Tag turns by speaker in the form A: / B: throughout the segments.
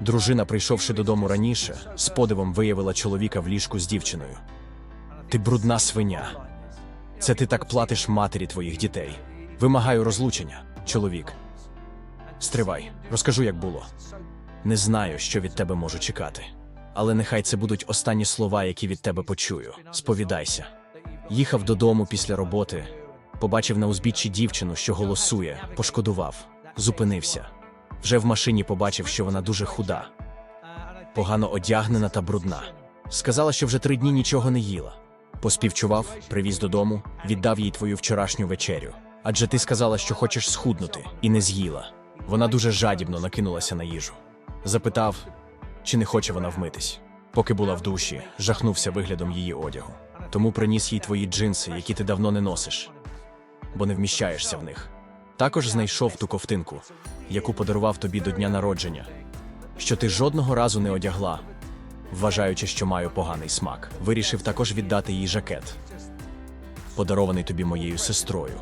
A: Дружина, прийшовши додому раніше, з подивом виявила чоловіка в ліжку з дівчиною. Ти брудна свиня. Це ти так платиш матері твоїх дітей. Вимагаю розлучення, чоловік. Стривай, розкажу, як було. Не знаю, що від тебе можу чекати. Але нехай це будуть останні слова, які від тебе почую. Сповідайся. Їхав додому після роботи, побачив на узбіччі дівчину, що голосує, пошкодував, зупинився. Вже в машині побачив, що вона дуже худа, погано одягнена та брудна. Сказала, що вже три дні нічого не їла. Поспівчував, привіз додому, віддав їй твою вчорашню вечерю. Адже ти сказала, що хочеш схуднути, і не з'їла. Вона дуже жадібно накинулася на їжу. Запитав, чи не хоче вона вмитись. Поки була в душі, жахнувся виглядом її одягу. Тому приніс їй твої джинси, які ти давно не носиш, бо не вміщаєшся в них. Також знайшов ту ковтинку, яку подарував тобі до дня народження, що ти жодного разу не одягла, вважаючи, що маю поганий смак. Вирішив також віддати їй жакет, подарований тобі моєю сестрою,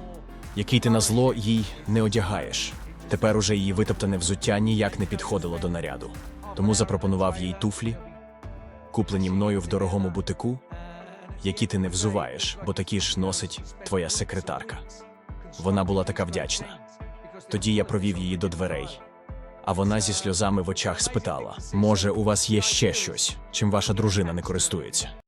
A: який ти на зло їй не одягаєш. Тепер уже її витоптане взуття ніяк не підходило до наряду. Тому запропонував їй туфлі, куплені мною в дорогому бутику, які ти не взуваєш, бо такі ж носить твоя секретарка. Вона була така вдячна. Тоді я провів її до дверей. А вона зі сльозами в очах спитала: може, у вас є ще щось, чим ваша дружина не користується?